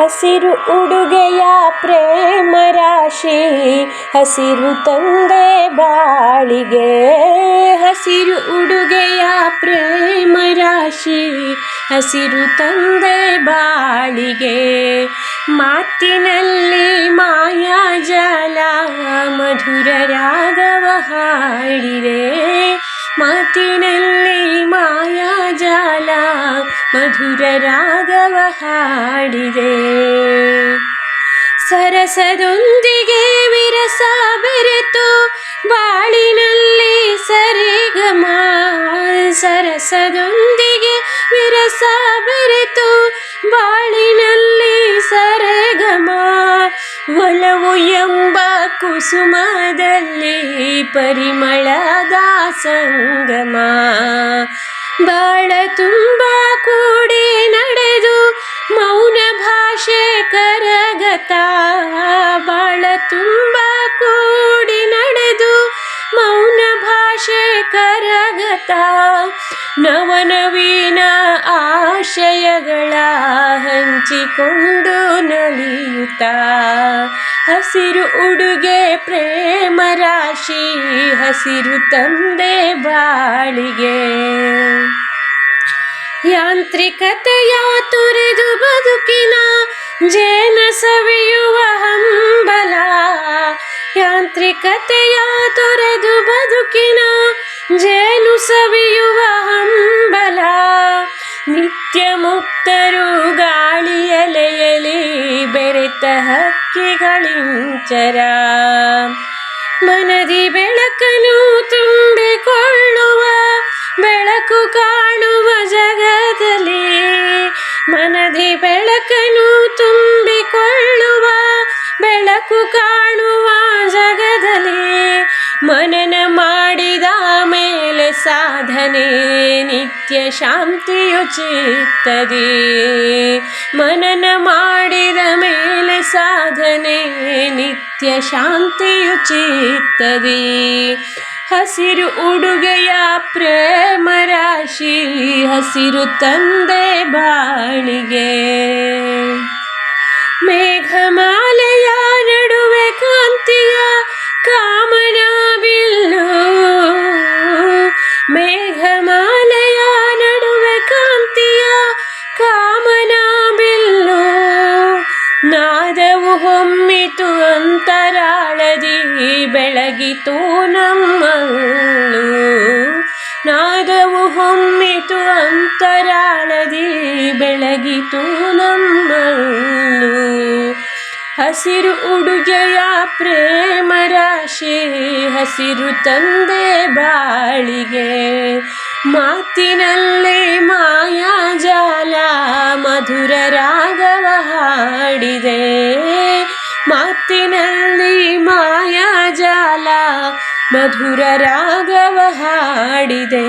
ಹಸಿರು ಉಡುಗೆಯ ಪ್ರೇಮ ರಾಶಿ, ಹಸಿರು ತಂದೆ ಬಾಳಿಗೆ. ಹಸಿರು ಉಡುಗೆಯ ಪ್ರೇಮ ರಾಶಿ, ಹಸಿರು ತಂದೆ ಬಾಳಿಗೆ. ಮಾತಿನಲ್ಲಿ ಮಾಯಾಜಾಲ ಮಧುರ ರಾಗವ ಹಾಡಿದೆ. ಮಾತಿನಲ್ಲಿ ಮಾಯಾಜಾಲ ಮಧುರ ರಾಗವ ಹಾಡಿದೆ ಸರಸದೊಂದಿಗೆ ವಿರಸ ಬೆರೆತು ಬಾಳಿನಲ್ಲಿ ಸರಿಗಮ. ಸರಸದೊಂದಿಗೆ ವಿರಸ ಬೆರೆತು ಬಾಳಿನಲ್ಲಿ ಸರೆಗಮ. ಒಲವು ಎಂಬ ಕುಸುಮದಲ್ಲಿ ಪರಿಮಳದ ಸಂಗಮ. ಕರಗತ, ಬಾಳ ತುಂಬ ಕೂಡಿ ನಡೆದು ಮೌನ ಭಾಷೆ ಕರಗತ, ನವನವೀನ ಆಶಯಗಳ ಹಂಚಿಕೊಂಡು ನಲಿಯುತ್ತ, ಹಸಿರು ಉಡುಗೆ ಪ್ರೇಮ ರಾಶಿ, ಹಸಿರು ತಂದೆ ಬಾಳಿಗೆ. ಯಾಂತ್ರಿಕತೆಯ ತೊರೆದು ಬದುಕಿನ ಜೇನ ಸವಿಯುವ ಹಂಬಲ, ಯಾಂತ್ರಿಕತೆಯ ತೊರೆದು ಬದುಕಿನ ಜೇನು ಸವಿಯುವ ಹಂಬಲ. ನಿತ್ಯ ಮುಕ್ತರು ಗಾಳಿಯಲೆಯಲಿ ಬೆರೆತ ಹಕ್ಕಿಗಳಿಂಚರ. ಮನದಿ ಬೆಳಕನು ತುಂಬಿಕೊಳ್ಳುವ, ಬೆಳಕು ಕಾಣುವ ಜಗದಲ್ಲಿ ಮನದಿ ಬೆಳಕನು ತುಂಬಿಕೊಳ್ಳುವ, ಬೆಳಕು ಕಾಣುವ ಜಗದಲ್ಲಿ ಮನನ ಮಾಡಿದ ಮೇಲೆ ಸಾಧನೆ, ನಿತ್ಯ ಶಾಂತಿಯು ಚಿತ್ತದೆ. ಮನನ ಮಾಡಿದ ಮೇಲೆ ಸಾಧನೆ, ನಿತ್ಯ ಶಾಂತಿಯು ಚಿತ್ತದೆ. ಹಸಿರು ಉಡುಗೆಯ ಪ್ರೇಮ ರಾಶಿ, ಹಸಿರು ತಂದೆ ಬಾಳಿಗೆ ಹೊಮ್ಮಿತು ಅಂತರಾಳದಿ, ಬೆಳಗಿತು ನಮ್ಮಲ್ಲು ನಾದವು ಹೊಮ್ಮಿತು ಅಂತರಾಳದಿ, ಬೆಳಗಿತು ನಮ್ಮಲ್ಲು ಹಸಿರು ಉಡುಗೆಯ ಪ್ರೇಮ ರಾಶಿ, ಹಸಿರು ತಂದೆ ಬಾಳಿಗೆ. ಮಾತಿನಲ್ಲಿ ಮಾಯಾಜಾಲ ಮಧುರ ಮಧುರ ರಾಗವ ಹಾಡಿದೆ.